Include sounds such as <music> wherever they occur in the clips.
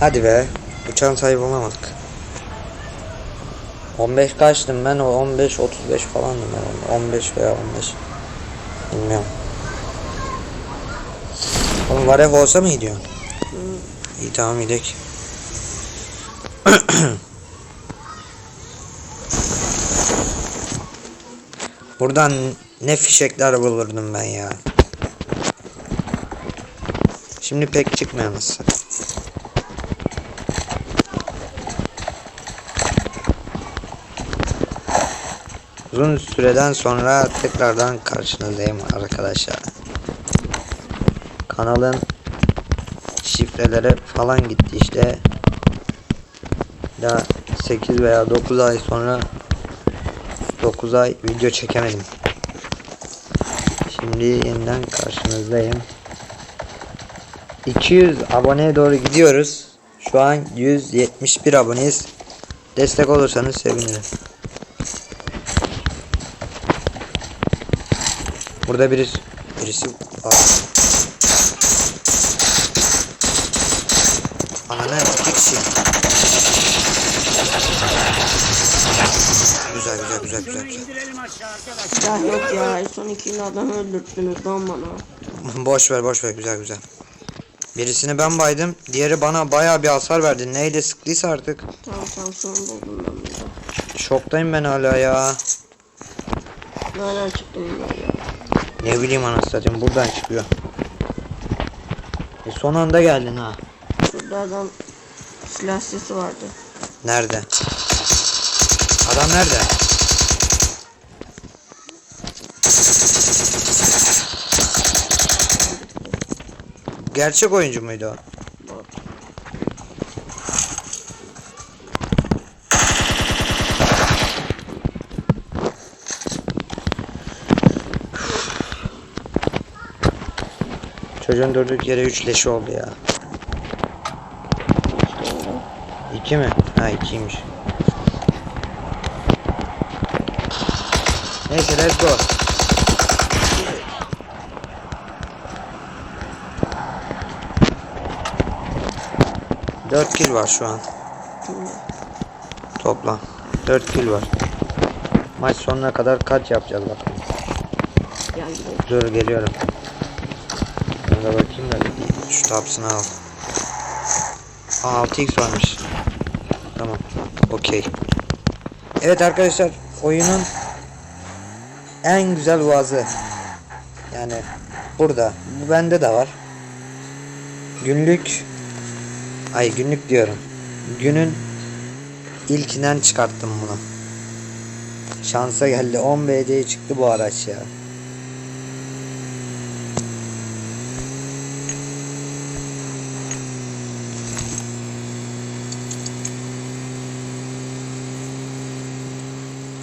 Hadi be. Uçağın sahibi olamadık. 15 kaçtım ben o 15 35 falandım ben 15 veya 15 bilmiyorum. Oğlum Varef olsa mı gidiyor? İyi tamam gidelim. <clears throat> Buradan ne fişekler bulurdum ben ya. Şimdi pek çıkmıyor nasıl. Uzun süreden sonra tekrardan karşınızdayım arkadaşlar. Kanalın şifreleri falan gitti işte. Daha 8 veya 9 ay sonra 9 ay video çekemedim. Şimdi yeniden karşınızdayım. 200 aboneye doğru gidiyoruz. Şu an 171 aboneyiz. Destek olursanız sevinirim. Burada birisi birisi var. Ananı iki kişi. Güzel güzel güzel güzel güzel. Ya yok ya son iki adamı öldürttünüz lan bana. boş ver boş ver güzel güzel. Birisini ben baydım. Diğeri bana bayağı bir hasar verdi. Neyle sıktıysa artık. Tamam tamam son buldum ben burada. Şoktayım ben hala ya. Nereden çıktım ben ya? Ne bileyim anasını buradan çıkıyor. E son anda geldin ha. Şurada adam silah sesi vardı. Nerede? Adam nerede? Gerçek oyuncu muydu o? Bot. Çocuğun durduk yere üç leşi oldu ya. İki mi? Ha ikiymiş. Neyse let's go. Dört kill var şu an. Toplam. Dört kill var. Maç sonuna kadar kaç yapacağız bakalım. Dur geliyorum. Ben de bakayım da bir şu tapsını al. Aa 6x varmış. Tamam. Okey. Evet arkadaşlar oyunun en güzel boğazı. Yani burada. Bu bende de var. Günlük ay günlük diyorum. Günün ilkinden çıkarttım bunu. Şansa geldi. 10 BD çıktı bu araç ya.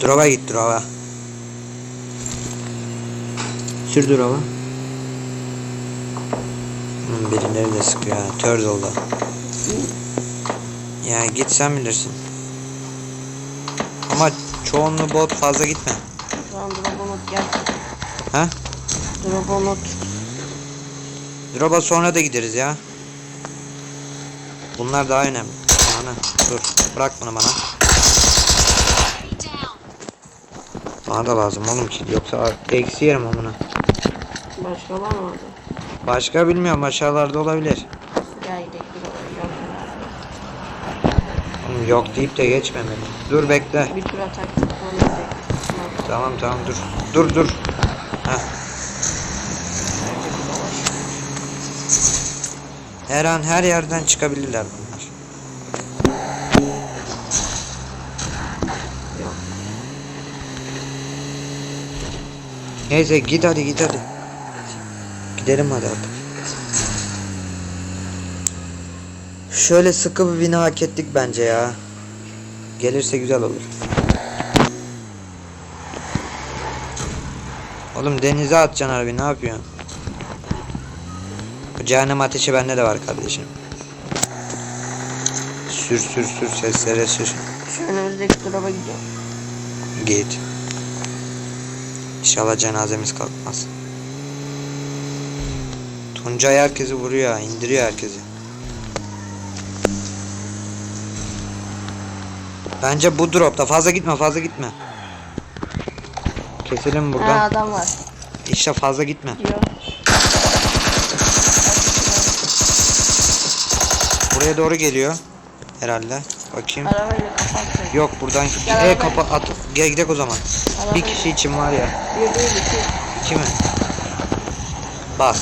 Drop'a git drop'a. Sür drop'a. Hmm, birileri de sıkıyor ha. Turtle'da. Ya git sen bilirsin. Ama çoğunluğu bot fazla gitme. An Drobonot gel. Ha? Drobonot. Drop'a sonra da gideriz ya. Bunlar daha önemli. Ana dur. Bırak bunu bana. Bana da lazım oğlum ki. Yoksa eksi yerim amına. Başka var mı orada? Başka bilmiyorum aşağılarda olabilir. Gel gidelim. Yok. Oğlum yok deyip de geçmemeli. Dur bekle. Bir tur atak. Tamam tamam dur. Dur dur. Heh. Her an her yerden çıkabilirler bunlar. Neyse git hadi git hadi. Gidelim hadi artık. Şöyle sıkı bir bina hak ettik bence ya. Gelirse güzel olur. Oğlum denize atacaksın harbi ne yapıyorsun? Bu cehennem ateşi bende de var kardeşim. Sür sür sür seslere sür. Şu önümüzdeki drop'a gidiyorum. Git. İnşallah cenazemiz kalkmaz. Tuncay herkesi vuruyor, indiriyor herkesi. Bence bu dropta fazla gitme, fazla gitme. Keselim buradan. Ha adam var. İşte fazla gitme. Yok. Buraya doğru geliyor herhalde. Bakayım. Arabayla kapattı. Yok buradan. Gel E arabaya. kapa at. Gel gidelim o zaman. Bir Arabayla- kişi için var ya. Bir değil iki. İki mi? Bas.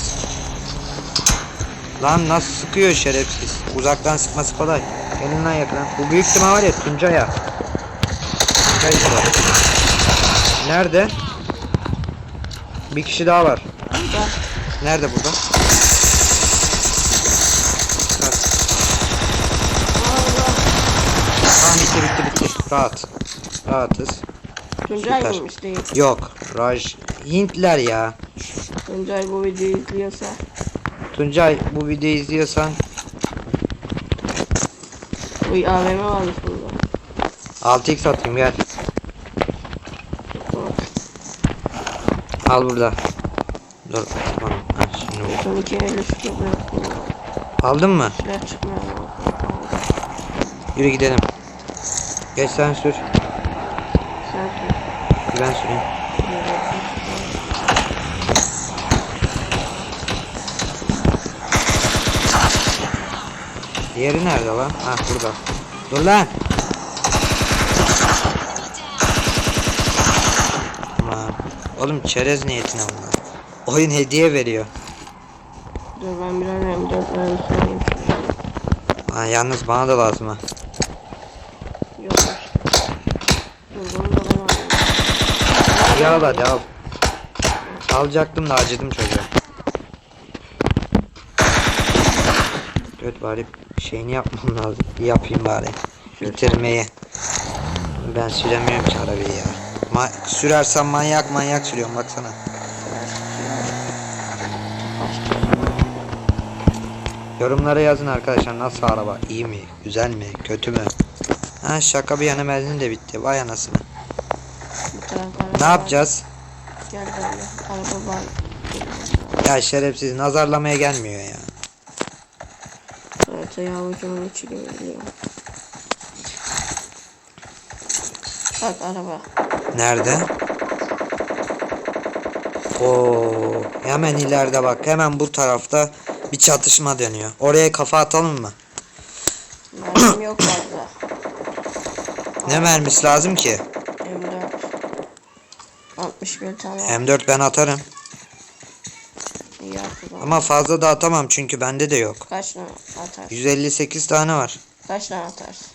Lan nasıl sıkıyor şerefsiz. Uzaktan sıkması kolay. Gelin lan yakına. Bu büyük ihtimal var ya Tuncay'a. Tuncay işte. Nerede? Bir kişi daha var. Nerede burada? Bak. Allah. Tamam bitti bitti bitti. Rahat. Rahatız. Tuncay Süper. mıymış değil. Yok. Raj. Hintler ya. Tuncay bu videoyu izliyorsa. Tuncay bu videoyu izliyorsan Uy AVM varmış burada. 6x atayım gel. Al burada. Dur. Tamam. Ha, şimdi bu. Son iki elle şu topu yaptım. Aldın mı? Silah çıkmıyor. Yürü gidelim. Geç sen sür. Sen. Bir ben süreyim. Diğeri nerede lan? Ha burada. Dur lan. Aman. Oğlum çerez niyetine bunlar. Oyun hediye veriyor. Dur ben birer M4 mermi söyleyeyim. Ha, yalnız bana da lazım ha. Yokmuş. Dur bunu da ben alayım. Al hadi al. Alacaktım da acıdım çocuğa. Evet bari şeyini yapmam lazım. Yapayım bari. Bitirmeyi. Ben süremiyorum ki arabayı ya. Ma sürersem manyak manyak sürüyorum baksana. Yorumlara yazın arkadaşlar nasıl araba? İyi mi? Güzel mi? Kötü mü? Ha şaka bir yana benzin de bitti. Vay anasını. Ne yapacağız? Gel böyle. Araba var. Ya şerefsiz nazarlamaya gelmiyor ya. Ortaya avucumun içi gibi geliyor. Bak araba. Nerede? Oo, hemen ileride bak. Hemen bu tarafta bir çatışma dönüyor. Oraya kafa atalım mı? Mermim yok fazla. Ne mermisi lazım ki? M4. 61 tane var. M4 ben atarım. İyi. Ama fazla da atamam çünkü bende de yok. Kaç tane atar? 158 tane var. Kaç tane atarsın?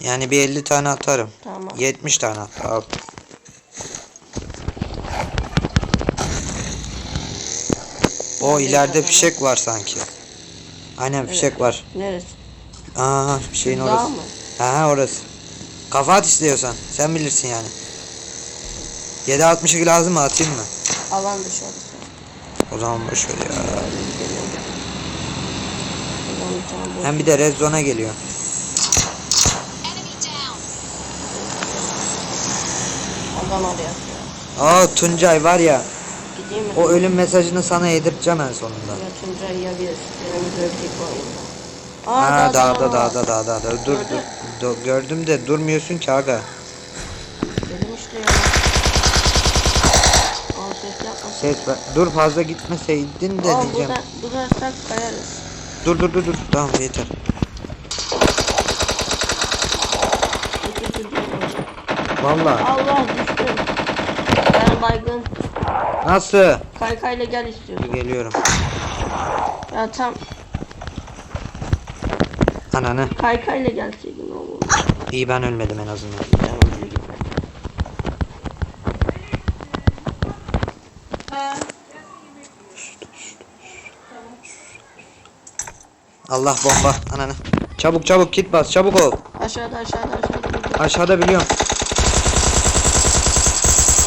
Yani bir 50 tane atarım. Tamam. 70 tane hatta al. O ileride fişek var sanki. Aynen fişek var. Neresi? Aa şeyin Dağ orası. mı? Ha orası. Kafa at istiyorsan. Sen bilirsin yani. 7.62 lazım mı atayım mı? Alan dışı orası. O zaman boş ver ya. Hem bir de red zone'a geliyor. Adam arıyor. Aa Tuncay var ya. Gideyim mi? O ölüm mesajını sana yedirteceğim en sonunda. Ya Tuncay ya bir birimiz ölecek bu oyunda. Ha dağda dağda dağda dağda. Dur dur. dur. Gördüm de durmuyorsun ki aga. Dedim işte ya. Ses ver. Dur fazla gitmeseydin de Aa diyeceğim. burada, burada tak kayarız. Dur dur dur dur. Tamam yeter. Vallahi. Allah düştüm. Ben baygın. Nasıl? Kaykayla gel istiyorum. Geliyorum. Ya tam Ananı. kaykayla gelseydin oğlum. İyi ben ölmedim en azından. Tamam yürü git. Allah bomba. Ananı. Çabuk çabuk kit bas çabuk ol. Aşağıda aşağıda aşağıda. Aşağıda biliyorum.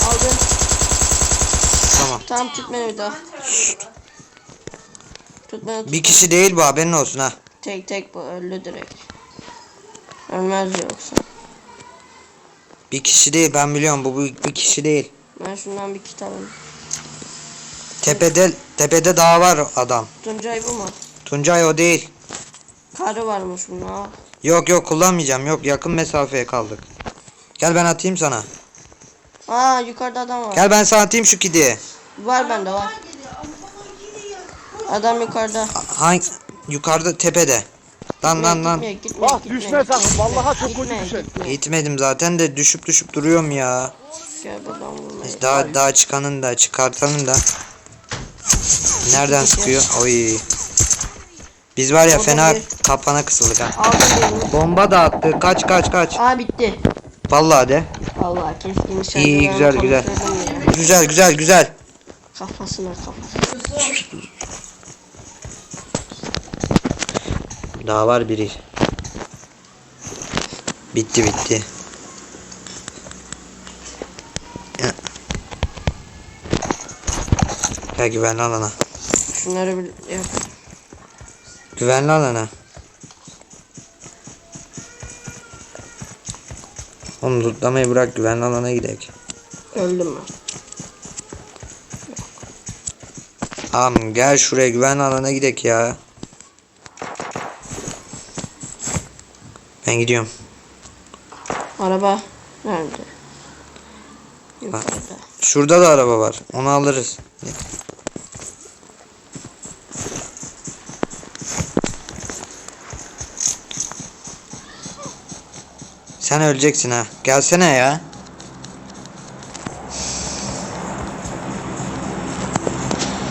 Aldım. Tamam. Tamam tut beni bir daha. Tut beni tut. Bir kişi değil bu haberin olsun ha. Tek tek bu öldü direkt. Ölmez yoksa. Bir kişi değil ben biliyorum bu bir, bir kişi değil. Ben şundan bir kit alayım. Tepede tepede daha var adam. Tuncay bu mu? Tuncay o değil. Karı varmış buna. Yok yok kullanmayacağım yok yakın mesafeye kaldık. Gel ben atayım sana. Aa yukarıda adam var. Gel ben sana atayım şu kidi. Var bende var. Adam yukarıda. Hangi yukarıda tepede. Lan lan lan. Gitme, gitme, Bak gitme. düşme sakın. Vallahi çok Gitme, kötü düşer. gitme. Gitmedim zaten de düşüp düşüp duruyorum ya. Gel buradan vurmaya. Daha daha çıkanın da çıkartanın da. Nereden sıkıyor? Oy. Biz var ya Orada fena bir- kapana kısıldık ha. Aldım birini. Bomba da attı. Kaç kaç kaç. Aa bitti. Vallahi de. Allah keskin nişancı. İyi, ben güzel, güzel. Güzel güzel güzel. Kafasına kafasına. Daha var biri. Bitti bitti. Ya. Gel güvenli alana. Şunları bir yap. Güvenli alana. Oğlum tutlamayı bırak güvenli alana gidelim. Öldüm ben. Tamam gel şuraya güvenli alana gidelim ya. Ben gidiyorum. Araba nerede? Yukarıda. Şurada da araba var. Onu alırız. Sen öleceksin ha. Gelsene ya.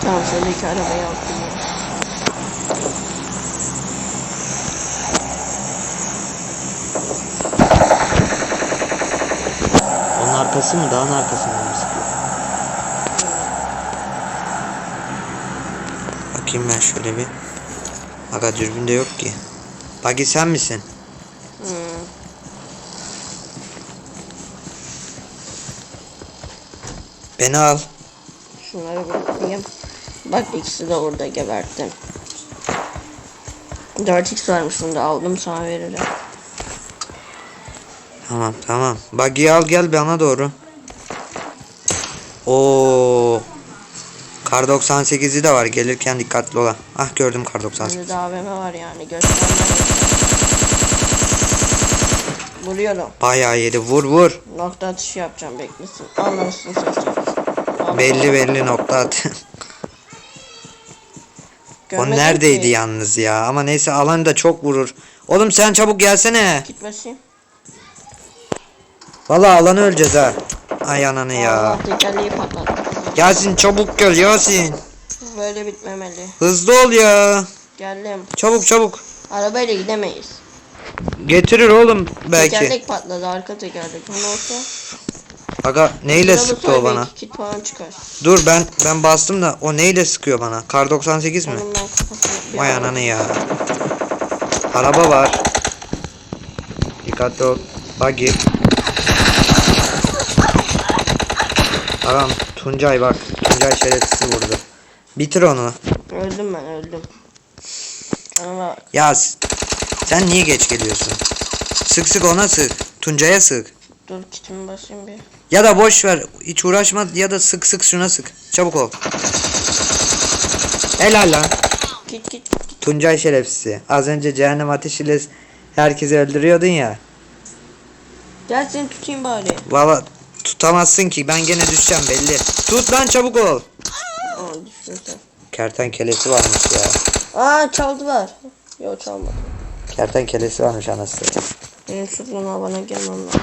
Tamam şöyle iki arabayı ya. Onun arkası mı? Dağın arkasında mı? Bakayım ben şöyle bir. Aga dürbünde yok ki. Bagi sen misin? Beni al. Şunları bırakayım. Bak ikisi de orada geberttim. 4x varmış bunda aldım sana veririm. Tamam tamam. Buggy'i al gel bana doğru. Oo. Kar 98'i de var. Gelirken dikkatli ola. Ah gördüm kar 98. Bende de AVM var yani göstermem. Vuruyorum. Bayağı yedi. Vur vur. Nokta atışı yapacağım beklesin. Anlarsın seçeceksin. Belli belli nokta o Görmedim neredeydi ki. yalnız ya. Ama neyse alan da çok vurur. Oğlum sen çabuk gelsene. Git basayım. Vallahi alanı öleceğiz ha. Ay ananı ya. Allah tekerleği patlattı. Yasin çabuk gel Yasin. Böyle bitmemeli. Hızlı ol ya. Geldim. Çabuk çabuk. Arabayla gidemeyiz. Getirir oğlum belki. Tekerlek patladı arka tekerlek. Ne olsa? Aga neyle Sıra sıktı o bana? belki Kit falan çıkar. Dur ben ben bastım da o neyle sıkıyor bana? Kar 98 mi? Vay ananı ya. Araba var. Dikkatli ol. Buggy. Tamam Tuncay bak. Tuncay şerefsiz vurdu. Bitir onu. Öldüm ben öldüm. Ama Ya sen niye geç geliyorsun? Sık sık ona sık. Tuncay'a sık. Dur kitimi basayım bir. Ya da boş ver. Hiç uğraşma ya da sık sık şuna sık. Çabuk ol. Helal lan. Kit kit. Tuncay şerefsizi. Az önce cehennem ateşiyle herkesi öldürüyordun ya. Gel seni tutayım bari. Valla tutamazsın ki. Ben gene düşeceğim belli. Tut lan çabuk ol. Aa. Kertenkelesi varmış ya. Aa çaldılar. Yok çalmadı. Kertenkelesi varmış anası. Benim şuradan bana gelmem lazım.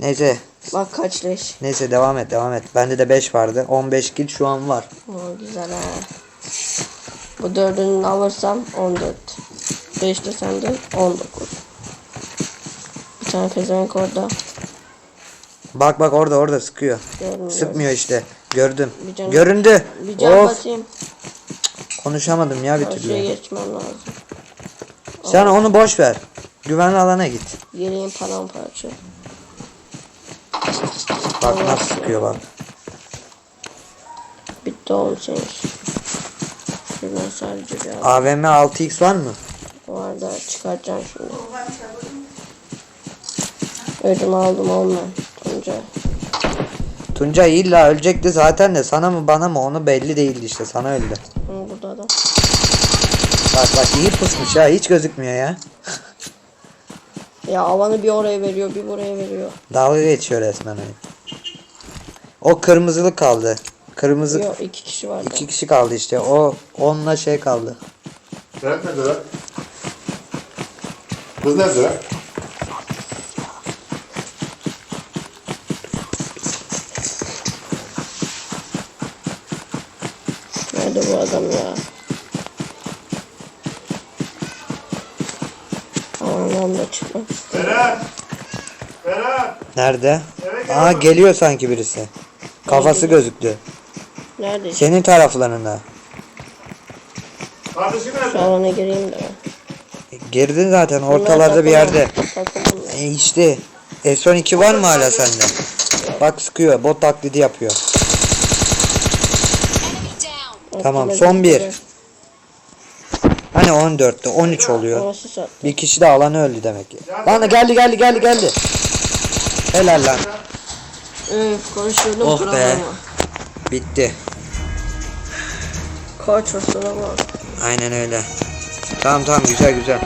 Neyse. Bak kaç leş. Neyse devam et devam et. Bende de 5 vardı. 15 kill şu an var. Aa güzel ha. Bu dördünü alırsam 14. 5 de sende 19. Bir tane pezevenk orada. Bak bak orada orada sıkıyor. Görmüyorum. Sıkmıyor işte. Gördüm. Bir canım- Göründü. Bir can Of basayım. konuşamadım ya bir Karşıya türlü. geçmem lazım. Sen onu boş ver. Güvenli alana git. Yeleğim paramparça. Bak nasıl sıkıyor bak. Bitti oğlum senin. Şuradan sadece bir al. AVM 6x var mı? Var da çıkartacağım şimdi. Ödüm aldım ben. Tunca. Tuncay illa ölecekti zaten de sana mı bana mı onu belli değildi işte sana öldü. Burada da. Bak bak iyi pusmuş ya hiç gözükmüyor ya. Ya alanı bir oraya veriyor bir buraya veriyor. Dalga geçiyor resmen oyun. O kırmızılık kaldı. Kırmızı Yok iki kişi vardı. iki kişi kaldı işte. O onunla şey kaldı. Berat nerede lan? Kız nerede lan? Nerede bu adam ya? Alandan da çıkmak istiyorum. Berat! Berat! Nerede? Eve gel Aa geliyor sanki birisi. Kafası gözüktü. Nerede? Senin taraflarında. Kardeşin Şu nerede? alana gireyim de. Girdin zaten ortalarda bir yerde. Takımlı. E işte S12 var mı hala sende? Bak sıkıyor. Bot taklidi yapıyor. Tamam, son bir. Hani 14'te 13 oluyor. Orası sat. Bir kişi de alanı öldü demek ki. Lan geldi geldi geldi geldi. Helal lan. Üf konuşuyordum. Oh kusura be. Bitti. Kaç kusura bak. Aynen öyle. Tamam tamam güzel güzel.